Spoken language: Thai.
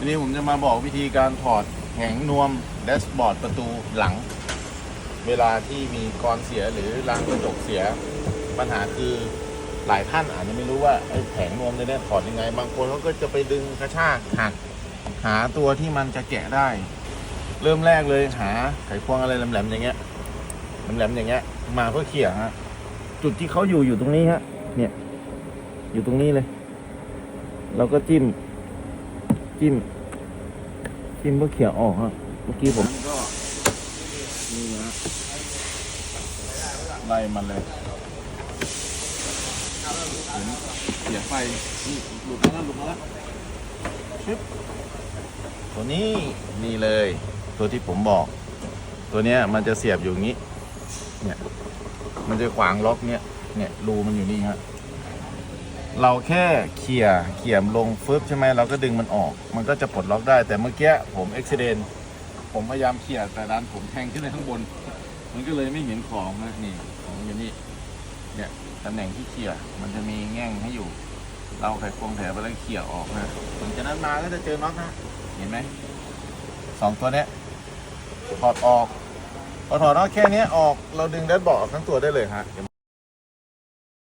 วันนี้ผมจะมาบอกวิธีการถอดแหงนวมแดชบอร์ดประตูหลัง เวลาที่มีกรเสียหรือรางกระจกเสีย ปัญหาคือหลายท่านอาจจะไม่รู้ว่าไอ้แผงนวมเนี่ยถอดยังไง บางคนเขาก็จะไปดึงกระชากหักหาตัวที่มันจะแกะได้ เริ่มแรกเลยหาไขควงอะไรแหลมๆอย่างเงี้ยแหลมๆอย่างเงี้ย มาเพื่อเขี่ยฮะจุดที่เขาอยู่อยู่ตรงนี้ฮะเนี่ย อยู่ตรงนี้เลย เราก็จิ้ม จิ้มจิ้มเพื่อเขี่ยออกฮะเมื่อกี้ผมก็นี่ฮะไล่มันเลยผมเขี่ยไปนี่หลุดมาแล้วหลุดมาแล้วชึบตัวนี้นี่เลย ตัวที่ผมบอก ตัวเนี้ยมันจะเสียบอยู่งนี้ เนี่ย มันจะขวางล็อกเนี่ยเนี่ยรูมันอยู่นี่ฮะ เราแค่เขี่ยเขี่ยมลงฟึบใช่ไหมเราก็ดึงมันออก มันก็จะปลดล็อกได้ แต่เมื่อกี้ผมอุบิเหตุผมพยายามเขี่ยแต่ด้านผมแทงขึ้นไปข้างบน มันก็เลยไม่เห็นของนะนี่ของอยู่นี่เนี่ยตำแหน่งที่เขี่ยมันจะมีแง่งให้อยู่ เราไขควงแถไปแล้วเขี่ยออกนะหลังจากนั้นมาก็จะเจอน็อตนะเห็นไหมสองตัวเนี้ยถอดออกพอถอดน็อตแค่นี้ออกเราดึงแดชบอร์ดทั้งตัวได้เลยฮะเดี๋ยว